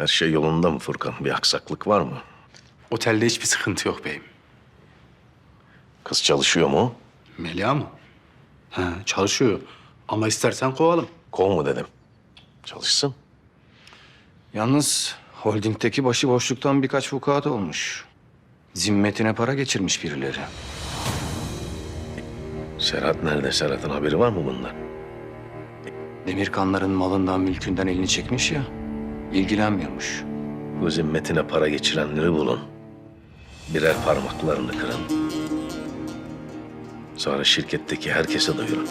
Her şey yolunda mı Furkan? Bir aksaklık var mı? Otelde hiçbir sıkıntı yok beyim. Kız çalışıyor mu? Melia mı? He, çalışıyor. Ama istersen kovalım. Kov mu dedim. Çalışsın. Yalnız holdingdeki başıboşluktan birkaç vukuat olmuş. Zimmetine para geçirmiş birileri. Serhat nerede? Serhat'ın haberi var mı bundan? Demirkanların malından mülkünden elini çekmiş ya. İlgilenmiyormuş. Bu zimmetine para geçirenleri bulun. Birer parmaklarını kırın. Sonra şirketteki herkese duyurun.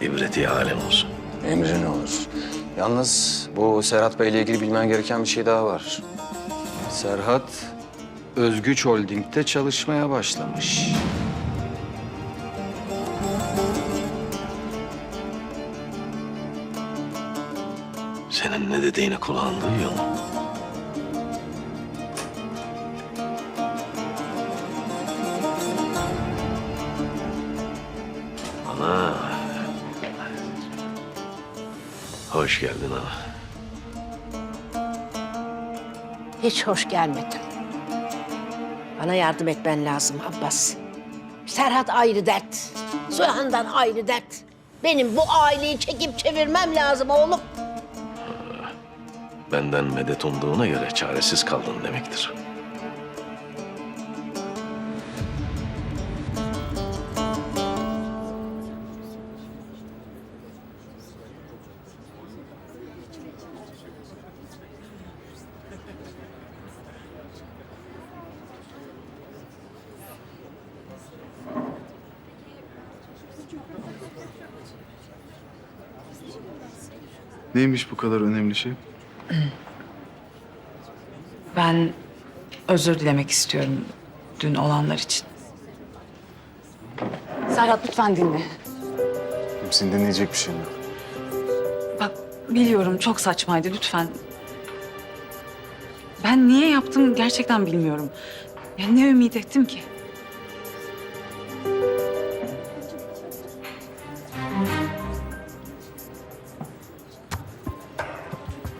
İbreti alem olsun. Emrin olur. Yalnız bu Serhat Bey'le ilgili bilmen gereken bir şey daha var. Serhat Özgüç Holding'de çalışmaya başlamış. Senin ne dediğini kulağın duyuyor mu? Ana. Hoş geldin ana. Hiç hoş gelmedin. Bana yardım etmen lazım Abbas. Serhat ayrı dert. Sühan'dan ayrı dert. Benim bu aileyi çekip çevirmem lazım oğlum. Benden medet umduğuna göre çaresiz kaldın demektir. Neymiş bu kadar önemli şey? Ben özür dilemek istiyorum dün olanlar için. Serhat lütfen dinle. Hepsini dinleyecek bir şey yok. Bak biliyorum çok saçmaydı lütfen. Ben niye yaptım gerçekten bilmiyorum. Ya ne ümit ettim ki?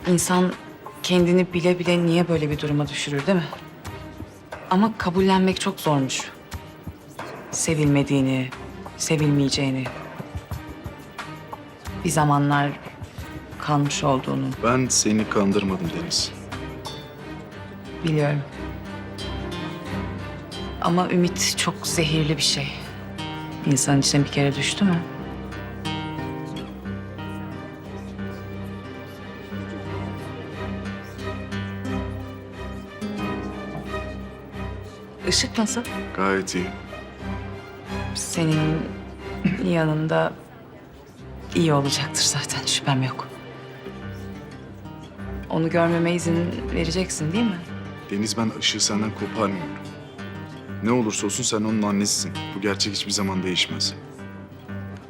İnsan kendini bile bile niye böyle bir duruma düşürür değil mi? Ama kabullenmek çok zormuş. Sevilmediğini, sevilmeyeceğini. Bir zamanlar kalmış olduğunu Ben seni kandırmadım Deniz. biliyorum. Ama ümit çok zehirli bir şey. İnsanın içine bir kere düştü mü? Işık nasıl? Gayet iyi. Senin yanında iyi olacaktır zaten şüphem yok. Onu görmeme izin vereceksin değil mi? Deniz ben ışığı senden koparmıyorum. Ne olursa olsun sen onun annesisin. Bu gerçek hiçbir zaman değişmez.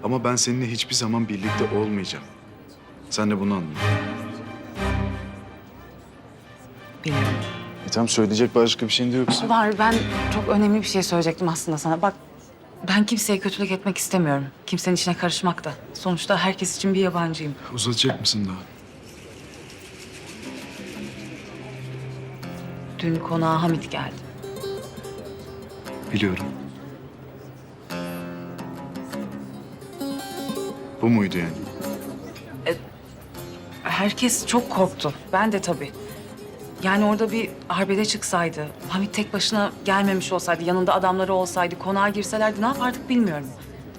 Ama ben seninle hiçbir zaman birlikte olmayacağım. Sen de bunu anla. E tamam söyleyecek başka bir şeyin de yoksa. Var ben çok önemli bir şey söyleyecektim aslında sana. Bak ben kimseye kötülük etmek istemiyorum. Kimsenin içine karışmak da. Sonuçta herkes için bir yabancıyım. Uzatacak mısın daha? Dün konağa Hamit geldi. Biliyorum. Bu muydu yani? Herkes çok korktu. Ben de tabii. Yani orada bir arbede çıksaydı, Hamit tek başına gelmemiş olsaydı, yanında adamları olsaydı, konağa girselerdi ne yapardık bilmiyorum.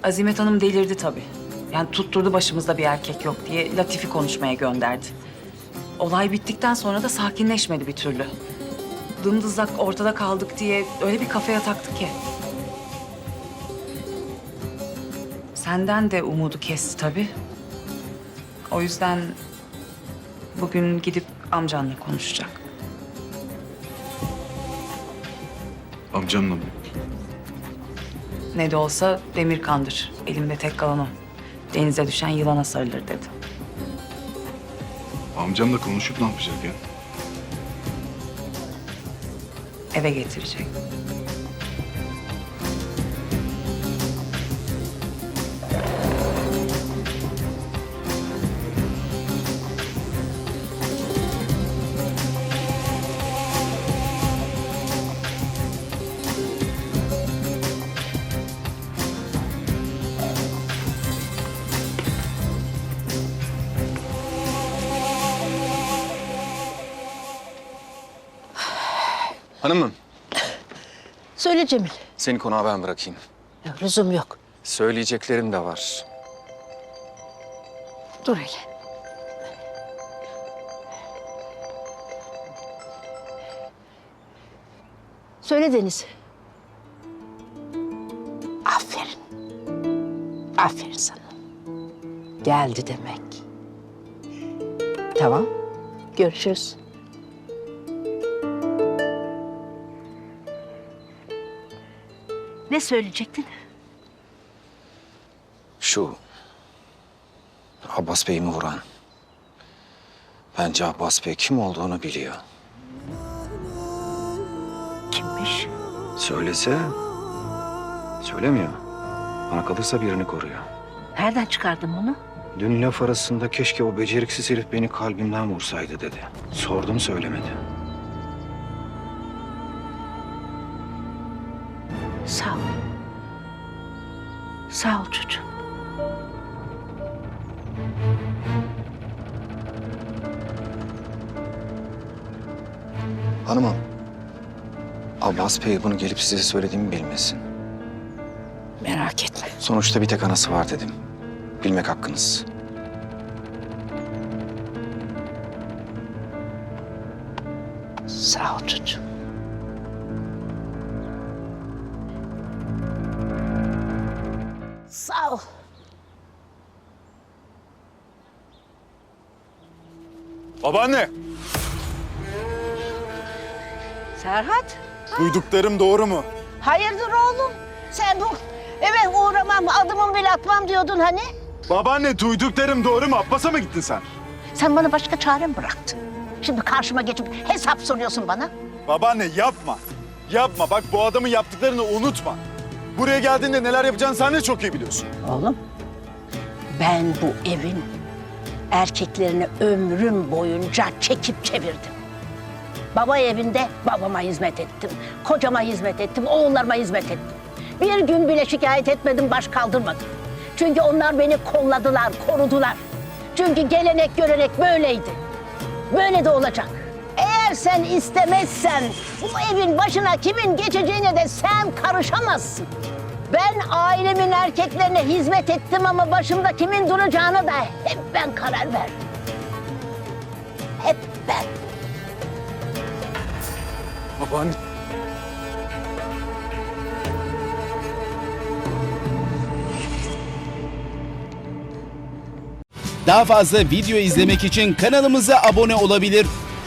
Azimet Hanım delirdi tabii. Yani tutturdu başımızda bir erkek yok diye Latif'i konuşmaya gönderdi. Olay bittikten sonra da sakinleşmedi bir türlü. Dımdızlak ortada kaldık diye öyle bir kafaya taktı ki. Senden de umudu kesti tabii. O yüzden bugün gidip amcanla konuşacak. Amcamla mı? Ne de olsa demir kandır. Elimde tek kalan o. Denize düşen yılana sarılır dedi. Amcamla konuşup ne yapacak ya? Eve getirecek. Hanımım, Söyle Cemil. seni konağa ben bırakayım. Yok, lüzum yok. Söyleyeceklerim de var. Dur hele. Söyle Deniz. Aferin. Aferin sana. Geldi demek. Tamam. Görüşürüz. Ne söyleyecektin? Şu Abbas Bey'imi vuran. Bence Abbas Bey kim olduğunu biliyor. Kimmiş? Söylese söylemiyor. Bana kalırsa birini koruyor. Nereden çıkardın bunu? Dün laf arasında keşke o beceriksiz herif beni kalbimden vursaydı dedi. Sordum söylemedi. Sağ ol. Sağ ol çocuğum. Hanımım. Abbas Bey bunu gelip size söylediğimi bilmesin. Merak etme. Sonuçta bir tek anası var dedim. Bilmek hakkınız. Sağ ol çocuğum. Sağ ol. Babaanne, Serhat, duyduklarım doğru mu? hayırdır oğlum? Sen bu eve uğramam, adımımı bile atmam diyordun hani? Babaanne duyduklarım doğru mu? Abbas'a mı gittin sen? Sen bana başka çare mi bıraktın? Şimdi karşıma geçip hesap soruyorsun bana. Babaanne yapma. Yapma. Bak bu adamın yaptıklarını unutma. Buraya geldiğinde neler yapacağını sen de çok iyi biliyorsun. Oğlum, ben bu evin erkeklerini ömrüm boyunca çekip çevirdim. Baba evinde babama hizmet ettim. Kocama hizmet ettim, oğullarıma hizmet ettim. Bir gün bile şikayet etmedim, baş kaldırmadım. Çünkü onlar beni kolladılar, korudular. Çünkü gelenek görenek böyleydi. Böyle de olacak. Eğer sen istemezsen bu evin başına kimin geçeceğine de sen karışamazsın. Ben ailemin erkeklerine hizmet ettim ama başımda kimin duracağına da hep ben karar verdim. Hep ben. Babaanne. Daha fazla video izlemek için kanalımıza abone olabilir.